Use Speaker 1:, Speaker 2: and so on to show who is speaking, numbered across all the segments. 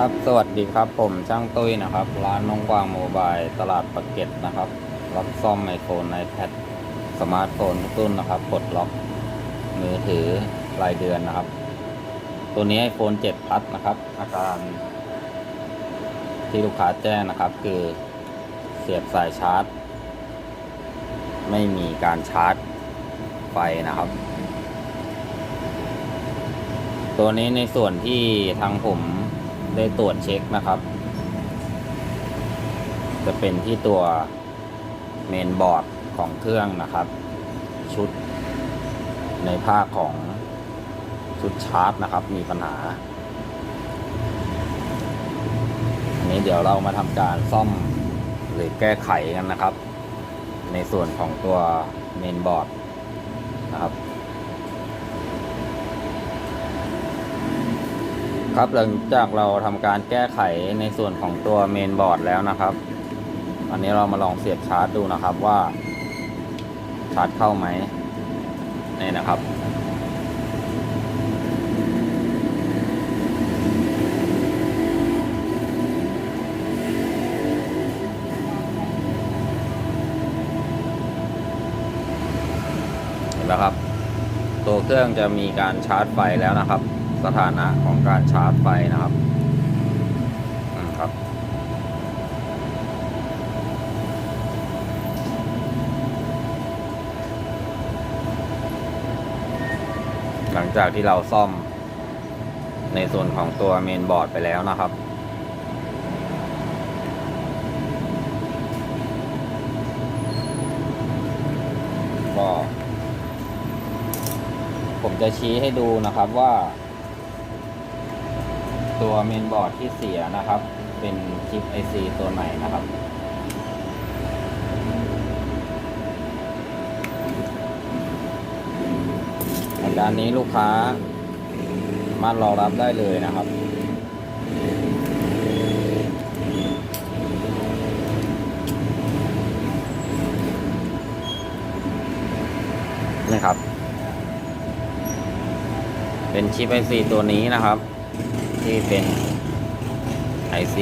Speaker 1: ครับสวัสดีครับผมช่างตุ้ยนะครับ ร้านน้องกวางโมบายตลาดปากเกร็ดนะครับ รับซ่อมไอโฟนไอแพดสมาร์ทโฟนทุกรุ่นนะครับปลดล็อกมือถือรายเดือนนะครับ ตัวนี้ iPhone 7 Plus นะครับ อาการที่ลูกค้าแจ้งนะครับ คือเสียบสายชาร์จ ไม่มีการชาร์จไฟนะครับ ตัวนี้ในส่วนที่ทางผม ได้ตรวจเช็คนะครับ จะเป็นที่ตัวเมนบอร์ดของเครื่องนะครับ ชุด ในภาคของชุดชาร์จนะครับ มีปัญหาอันนี้เดี๋ยวเรามาทำการซ่อมหรือแก้ไขกันนะครับ ในส่วนของตัวเมนบอร์ดนะครับ ครับหลังจากเราทำการแก้ไขในส่วนของตัวเมนบอร์ดแล้วนะครับ อันนี้เรามาลองเสียบชาร์จดูนะครับว่า ชาร์จเข้าไหมนี่นะครับ เห็นไหมครับ ตัวเครื่องจะมีการชาร์จไฟแล้วนะครับ สถานะของการชาร์จไฟนะครับครับ หลังจากที่เราซ่อมในส่วนของตัวเมนบอร์ดไปแล้วนะครับก็ผมจะชี้ให้ดูนะครับว่า ตัวเมนบอร์ดที่เสียนะครับ เป็นชิป IC ตัวไหนนะครับสัญญาณนี้ลูกค้าามารถรอรับได้เลยนะครับนี่ครับ เป็นชิป IC ตัวนี้นะครับ ที่เป็น IC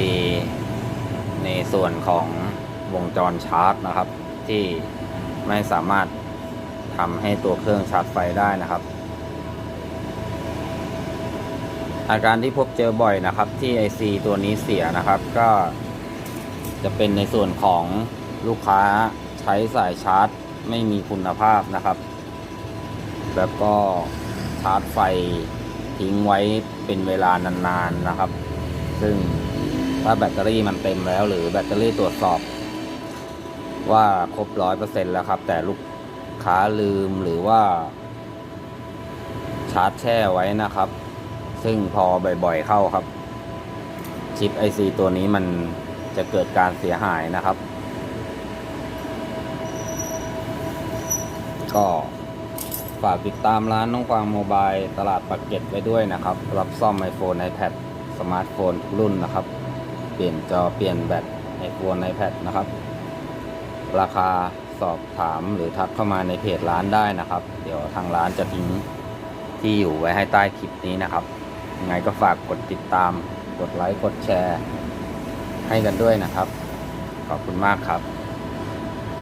Speaker 1: ในส่วนของวงจรชาร์จนะครับ ที่ไม่สามารถทำให้ตัวเครื่องชาร์จไฟได้นะครับ อาการที่พบเจอบ่อยนะครับ ที่ IC ตัวนี้เสียนะครับ ก็จะเป็นในส่วนของลูกค้าใช้สายชาร์จไม่มีคุณภาพนะครับ แล้วก็ชาร์จไฟ ทิ้งไว้เป็นเวลานานๆนะครับ ซึ่งถ้าแบตเตอรี่มันเต็มแล้ว หรือแบตเตอรี่ตรวจสอบ ว่าครบร้อยเปอร์เซ็นแล้วครับ แต่ลูกค้าลืมหรือว่า ชาร์จแช่ไว้นะครับ ซึ่งพอบ่อยๆเข้าครับ ชิป IC ตัวนี้มันจะเกิดการเสียหายนะครับ ก็ ฝากติดตามร้านน้องกวางโมบายตลาดปากเกร็ดไว้ด้วยนะครับ รับซ่อม iPhone iPad สมาร์ทโฟนทุกรุ่นนะครับ เปลี่ยนจอเปลี่ยนแบต iPhone iPad นะครับ ราคาสอบถามหรือทักเข้ามาในเพจร้านได้นะครับ เดี๋ยวทางร้านจะทิ้งที่อยู่ไว้ให้ใต้คลิปนี้นะครับยังไงก็ฝากกดติดตาม กดไลค์ กดแชร์ ให้กันด้วยนะครับ ขอบคุณมากครับ